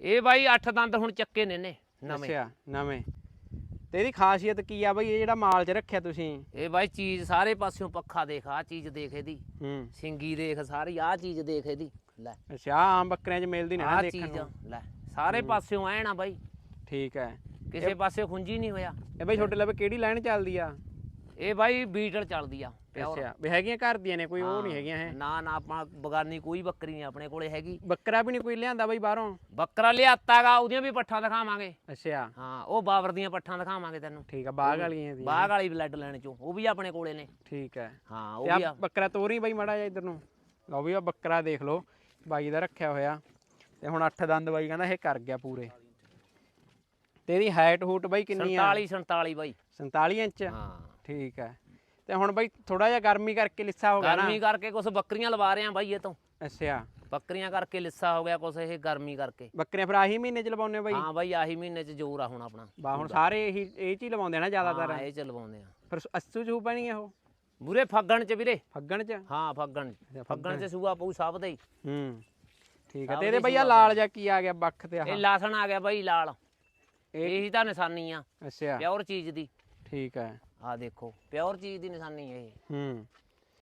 ਇਹ ਬਾਈ 8 ਦੰਦ ਹੁਣ ਚੱਕੇ ਨੇ ਨੇ ਨਵੇਂ। ਅੱਛਾ ਨਵੇਂ। ਤੇ ਇਹਦੀ ਖਾਸੀਅਤ ਕੀ ਆ ਬਈ ਇਹ ਜਿਹੜਾ ਮਾਲ 'ਚ ਰੱਖਿਆ ਤੁਸੀਂ? ਇਹ ਬਾਈ ਚੀਜ਼ ਸਾਰੇ ਪਾਸਿਓਂ ਪੱਖਾ ਦੇਖ ਆ ਚੀਜ਼ ਦੇਖ ਇਹਦੀ। ਹੂੰ। ਸਿੰਗੀ ਦੇਖ ਸਾਰੀ ਆ ਚੀਜ਼ ਦੇਖ ਇਹਦੀ। ਲੈ। ਅੱਛਾ ਆਮ ਬੱਕਰਿਆਂ 'ਚ ਮਿਲਦੀ ਨਾ ਆ ਦੇਖਣ ਚੀਜ਼ ਨੂੰ। ਲੈ। ਸਾਰੇ ਪਾਸਿਓਂ ਐ ਨਾ ਬਾਈ। ਠੀਕ ਹੈ। ਕਿਸੇ ਪਾਸੇ ਖੁੰਜੀ ਨਹੀਂ ਹੋਇਆ। ਇਹ ਬਈ ਛੋਟੇ ਲਵੇ ਕਿਹੜੀ ਲਾਈਨ ਚੱਲਦੀ ਆ? ਇਹ ਬਾਈ ਬੀਟਲ ਚੱਲਦੀ ਆ ਅੱਛਾ ਵੀ ਹੈਗੀਆਂ ਘਰ ਦੀਆਂ ਨੇ ਕੋਈ ਉਹ ਨਹੀਂ ਹੈਗੀਆਂ ਹੈ ਨਾ ਨਾ ਆਪਾਂ ਬਗਾਨੀ ਕੋਈ ਬੱਕਰੀ ਨਹੀਂ ਆਪਣੇ ਕੋਲੇ ਹੈਗੀ। ਬੱਕਰਾ ਵੀ ਨਹੀਂ ਕੋਈ ਲਿਆਂਦਾ ਬਈ ਬਾਹਰੋਂ? ਬੱਕਰਾ ਲਿਆਤਾਗਾ ਉਹਦੀਆਂ ਵੀ ਪੱਠਾਂ ਦਿਖਾਵਾਂਗੇ। ਅੱਛਾ। ਹਾਂ ਉਹ ਬਾਬਰ ਦੀਆਂ ਪੱਠਾਂ ਦਿਖਾਵਾਂਗੇ ਤੈਨੂੰ। ਠੀਕ ਆ ਬਾਗ ਵਾਲੀਆਂ ਦੀਆਂ। ਬਾਗ ਵਾਲੀ ਬਲੱਡ ਲੈਣ ਚੋਂ ਉਹ ਵੀ ਆਪਣੇ ਕੋਲੇ ਨੇ। ਠੀਕ ਹੈ ਹਾਂ ਉਹ ਤੇ ਵੀ ਆ। ਆ ਬੱਕਰਾ ਤੋਰੀ ਬਈ ਮੜਾ ਜਾ ਇਧਰ ਨੂੰ। ਲਓ ਵੀ ਆ ਬੱਕਰਾ ਦੇਖ ਲਓ ਬਾਈ ਦਾ ਰੱਖਿਆ ਹੋਇਆ। ਤੇ ਹੁਣ ਅੱਠ ਦੰਦ ਬਾਈ ਕਹਿੰਦਾ ਇਹ ਕਰ ਗਿਆ ਪੂਰੇ। ਤੇ ਇਹਦੀ ਹਾਈਟ ਹੂਟ ਬਾਈ ਕਿੰਨੀ ਆ? 47 47 ਬਾਈ। 47 ਇੰਚ। ਹਾਂ। ਠੀਕ ਹੈ। ਤੇ ਹੁਣ ਬਾਈ ਥੋੜਾ ਜਿਹਾ ਗਰਮੀ ਕਰਕੇ ਲਿੱਸਾ ਹੋ ਗਿਆ ਨਾ। ਗਰਮੀ ਕਰਕੇ ਕੁਝ ਬੱਕਰੀਆਂ ਲਵਾ ਰਹੇ ਆ ਬਾਈ ਇਹ ਤੋਂ। ਅੱਛਾ। ਬੱਕਰੀਆਂ ਕਰਕੇ ਲਿੱਸਾ ਹੋ ਗਿਆ ਕੁਛ ਇਹ ਗਰਮੀ ਕਰਕੇ। ਬੱਕਰੀਆਂ ਫਿਰ ਆਹੀ ਮਹੀਨੇ ਚ ਲਵਾਉਂਦੇ ਬਾਈ? ਹਾਂ ਬਾਈ ਆਹੀ ਮਹੀਨੇ ਚ ਜ਼ੋਰ ਆ ਹੁਣ ਆਪਣਾ। ਬਾ ਹੁਣ ਸਾਰੇ ਇਹੀ ਇਹ ਚ ਹੀ ਲਵਾਉਂਦੇ ਨਾ ਜ਼ਿਆਦਾਤਰ? ਹਾਂ ਇਹ ਚ ਲਵਾਉਂਦੇ ਆ। ਫਿਰ ਅਸੂ ਹੋ ਪੈਣੀ ਆ ਉਹ? ਬੁਰੇ ਫੱਗਣ ਚ ਵੀਰੇ। ਫੱਗਣ ਚ? ਹਾਂ ਫੱਗਣ। ਫੱਗਣ। ਚ ਸੂਆ ਪਊ ਸਭ ਦੇ ਹੀ। ਹੂੰ। ਠੀਕ ਹੈ ਤੇ ਇਹਦੇ ਦੀ ਬਈ ਆ ਲਾਲ ਜਿਹਾ ਕੀ ਆ ਗਿਆ ਬੱਖ ਤੇ ਆਹ? ਇਹ ਲਾਸਣ ਆ ਗਿਆ ਬਾਈ ਲਾਲ। ਇਹ ਇਹੀ ਤਾਂ ਨਿਸ਼ਾਨੀ ਆ। ਅੱਛਾ। ਪਿਓਰ ਚੀਜ਼ ਦੀ। ਠੀਕ ਹੈ। ਆ ਦੇਖੋ ਪਿਓਰ ਚੀਜ਼ ਦੀ ਨਿਸ਼ਾਨੀ ਇਹ। ਹੂੰ।